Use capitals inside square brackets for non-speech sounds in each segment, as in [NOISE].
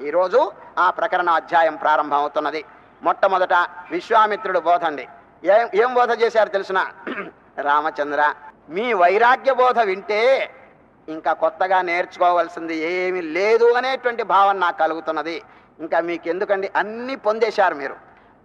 ఈరోజు ఆ ప్రకరణ అధ్యాయం ప్రారంభమవుతున్నది. మొట్టమొదట విశ్వామిత్రుడు బోధ అండి ఏం ఏం బోధ చేశారు తెలిసిన? [CLEARS THROAT] రామచంద్ర మీ వైరాగ్య బోధ వింటే ఇంకా కొత్తగా నేర్చుకోవాల్సింది ఏమీ లేదు అనేటువంటి భావన నాకు కలుగుతున్నది. ఇంకా మీకు ఎందుకండి అన్నీ పొందేశారు మీరు.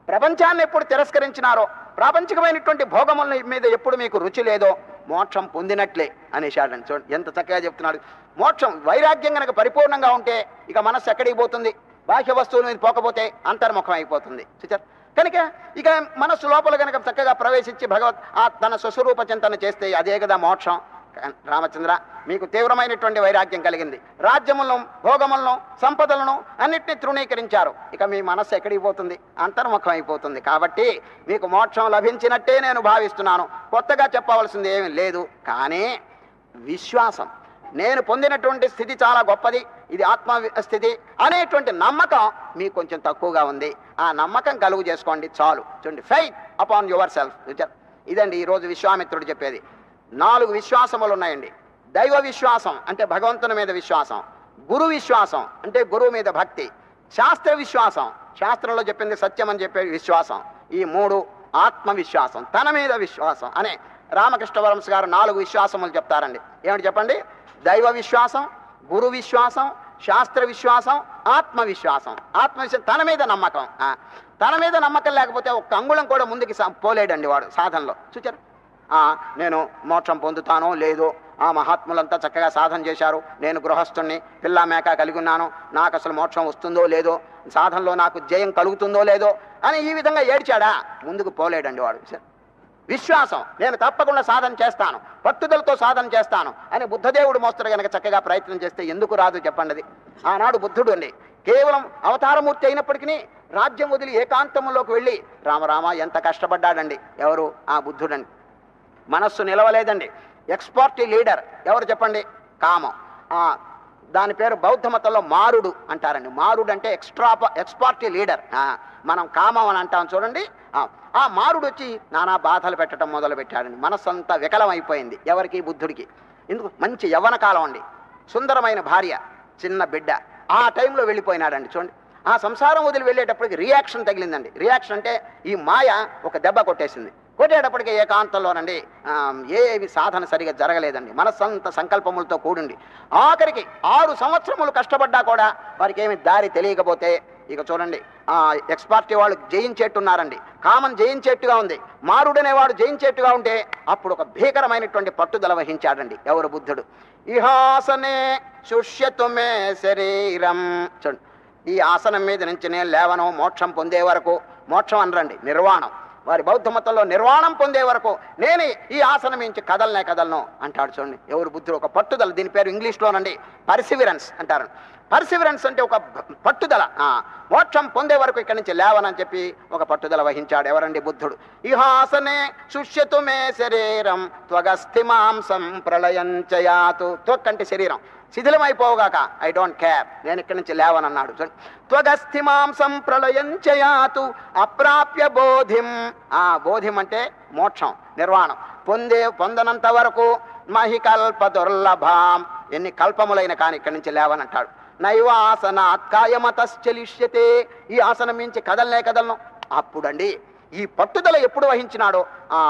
ప్రపంచాన్ని ఎప్పుడు తిరస్కరించినారో ప్రాపంచికమైనటువంటి భోగముల మీద ఎప్పుడు మీకు రుచి లేదో మోక్షం పొందినట్లే అనేశాడండి చూడండి ఎంత చక్కగా చెప్తున్నాడు. మోక్షం వైరాగ్యం కనుక పరిపూర్ణంగా ఉంటే ఇక మనస్సు ఎక్కడికి పోతుంది? బాహ్య వస్తువుల మీద పోకపోతే అంతర్ముఖం అయిపోతుంది. చూచారు కనుక ఇక మనస్సు లోపల కనుక చక్కగా ప్రవేశించి భగవత్ ఆ తన స్వస్వరూప చింతన చేస్తే అదే కదా మోక్షం. రామచంద్ర మీకు తీవ్రమైనటువంటి వైరాగ్యం కలిగింది. రాజ్యములను భోగములను సంపదలను అన్నిటినీ తృణీకరించారు. ఇక మీ మనస్సు ఎక్కడికి పోతుంది? అంతర్ముఖం అయిపోతుంది. కాబట్టి మీకు మోక్షం లభించినట్టే నేను భావిస్తున్నాను. కొత్తగా చెప్పవలసింది ఏమీ లేదు. కానీ విశ్వాసం. నేను పొందినటువంటి స్థితి చాలా గొప్పది. ఇది ఆత్మ స్థితి అనేటువంటి నమ్మకం మీకు కొంచెం తక్కువగా ఉంది. ఆ నమ్మకం కలుగు చేసుకోండి చాలు. చూడండి ఫైట్ అపాన్ యువర్ సెల్ఫ్. ఇదండి ఈరోజు విశ్వామిత్రుడు చెప్పేది. నాలుగు విశ్వాసములు ఉన్నాయండి. దైవ విశ్వాసం అంటే భగవంతుని మీద విశ్వాసం. గురు విశ్వాసం అంటే గురువు మీద భక్తి. శాస్త్ర విశ్వాసం శాస్త్రంలో చెప్పింది సత్యం అని చెప్పే విశ్వాసం. ఈ మూడు ఆత్మవిశ్వాసం తన మీద విశ్వాసం అనే రామకృష్ణ వరంశ గారు నాలుగు విశ్వాసములు చెప్తారండి. ఏమిటి చెప్పండి? దైవ విశ్వాసం గురు విశ్వాసం శాస్త్ర విశ్వాసం ఆత్మవిశ్వాసం. ఆత్మవిశ్వాసం తన మీద నమ్మకం. ఆ, తన మీద నమ్మకం లేకపోతే ఒక్క అంగుళం కూడా ముందుకు సా- పోలేడండి వాడు సాధనలో. చూచారు? నేను మోక్షం పొందుతానో లేదో ఆ మహాత్ములంతా చక్కగా సాధన చేశారు. నేను గృహస్థుణ్ణి పిల్ల మేక కలిగి ఉన్నాను. నాకు అసలు మోక్షం వస్తుందో లేదో సాధనలో నాకు జయం కలుగుతుందో లేదో అని ఈ విధంగా ఏడ్చాడా? ముందుకు పోలేడండి వాడు. విశ్వాసం. నేను తప్పకుండా సాధన చేస్తాను. పట్టుదలతో సాధన చేస్తాను అని బుద్ధదేవుడు మోస్తరు కనుక చక్కగా ప్రయత్నం చేస్తే ఎందుకు రాదు చెప్పండి ఆనాడు బుద్ధుడు అండి. కేవలం అవతారమూర్తి అయినప్పటికీ రాజ్యం వదిలి ఏకాంతంలోకి వెళ్ళి రామరామ ఎంత కష్టపడ్డాడండి. ఎవరు? ఆ బుద్ధుడండి. మనస్సు నిలవలేదండి. ఎక్స్పర్ట్ లీడర్ ఎవరు చెప్పండి? కామం. దాని పేరు బౌద్ధ మతంలో మారుడు అంటారండి. మారుడు అంటే ఎక్స్ట్రా ఎక్స్పార్టీ లీడర్ మనం కామం అని అంటాం చూడండి. ఆ, ఆ మారుడు వచ్చి నానా బాధలు పెట్టడం మొదలు పెట్టాడండి. మనస్సు అంతా వికలం అయిపోయింది ఎవరికి? బుద్ధుడికి. ఎందుకు? మంచి యవ్వన కాలం అండి. సుందరమైన భార్య చిన్న బిడ్డ. ఆ టైంలో వెళ్ళిపోయినాడండి చూడండి. ఆ సంసారం వదిలి వెళ్ళేటప్పటికి రియాక్షన్ తగిలిందండి. రియాక్షన్ అంటే ఈ మాయ ఒక దెబ్బ కొట్టేసింది. కొట్టేటప్పటికి ఏకాంతంలోనండి. ఆ, ఏవి సాధన సరిగా జరగలేదండి. మనస్సంత సంకల్పములతో కూడిండి. ఆఖరికి ఆరు సంవత్సరములు కష్టపడ్డా కూడా వారికి ఏమి దారి తెలియకపోతే ఇక చూడండి ఆ ఎక్స్పార్టీ వాళ్ళు జయించేట్టున్నారండి. కామన్ జయించేట్టుగా ఉంది. మారుడనేవాడు జయించేట్టుగా ఉంటే అప్పుడు ఒక భీకరమైనటువంటి పట్టుదల వహించాడండి ఎవరు బుద్ధుడు. ఇహాసనే శుష్యతుమే శరీరం. చూడండి ఈ ఆసనం మీద నుంచి నేను లేవను మోక్షం పొందే వరకు మోక్షం అనరండి నిర్వాణం. వారి బౌద్ధ మతంలో నిర్వాణం పొందే వరకు నేను ఈ ఆసనం నుంచి కదలనే కదలను అంటాడు చూడండి. ఎవరు బుద్ధుడు ఒక పట్టుదల దీని పేరు ఇంగ్లీష్లోనండి పర్సివిరెన్స్ అంటారు. పర్సివరెన్స్ అంటే ఒక పట్టుదల. ఆ, మోక్షం పొందే వరకు ఇక్కడి నుంచి లేవనని చెప్పి ఒక పట్టుదల వహించాడు ఎవరండి బుద్ధుడు. ఇహాసనే శుష్యతు మే శరీరం త్వగస్థి మాంసం ప్రళయంచయాతు. త్వక్కంటే శరీరం. శిథిలమైపోగాక ఐ డోంట్ కేర్ నేను ఇక్కడి నుంచి లేవనన్నాడు. త్వగస్థి మాంసం ప్రళయంచయాతు అప్రాప్య బోధిం. ఆ బోధిం అంటే మోక్షం నిర్వాణం. పొందే పొందనంత వరకు మహికల్ప దుర్లభాం. ఎన్ని కల్పములైన కానీ ఇక్కడి నుంచి లేవనంటాడు. నైవాసనాత్ కాయమతశ్చలిష్యతే. ఈ ఆసనం మించి కదలనే కదలను. అప్పుడండి ఈ పట్టుదల ఎప్పుడు వహించినాడో? ఆ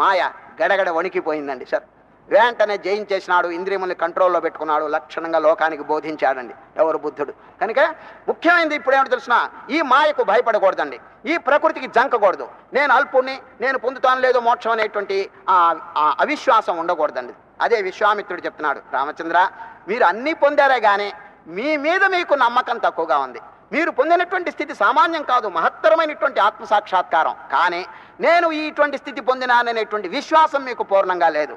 మాయ గడగడ వణికిపోయిందండి సార్. వెంటనే జయించేసినాడు ఇంద్రియముల్ని కంట్రోల్లో పెట్టుకున్నాడు లక్షణంగా లోకానికి బోధించాడండి ఎవరు బుద్ధుడు. కనుక ముఖ్యమైనది ఇప్పుడేమిటి తెలిసిన ఈ మాయకు భయపడకూడదండి. ఈ ప్రకృతికి జంకకూడదు. నేను అల్పుణ్ణి నేను పొందుతాను లేదో మోక్షం అనేటువంటి ఆ ఆ అవిశ్వాసం ఉండకూడదండి. అదే విశ్వామిత్రుడు చెప్తున్నాడు రామచంద్ర మీరు అన్నీ పొందారే కానీ మీ మీద మీకు నమ్మకం తక్కువగా ఉంది. మీరు పొందినటువంటి స్థితి సామాన్యం కాదు మహత్తరమైనటువంటి ఆత్మ సాక్షాత్కారం కానీ నేను ఇటువంటి స్థితి పొందినాననేటువంటి విశ్వాసం మీకు పూర్ణంగా లేదు.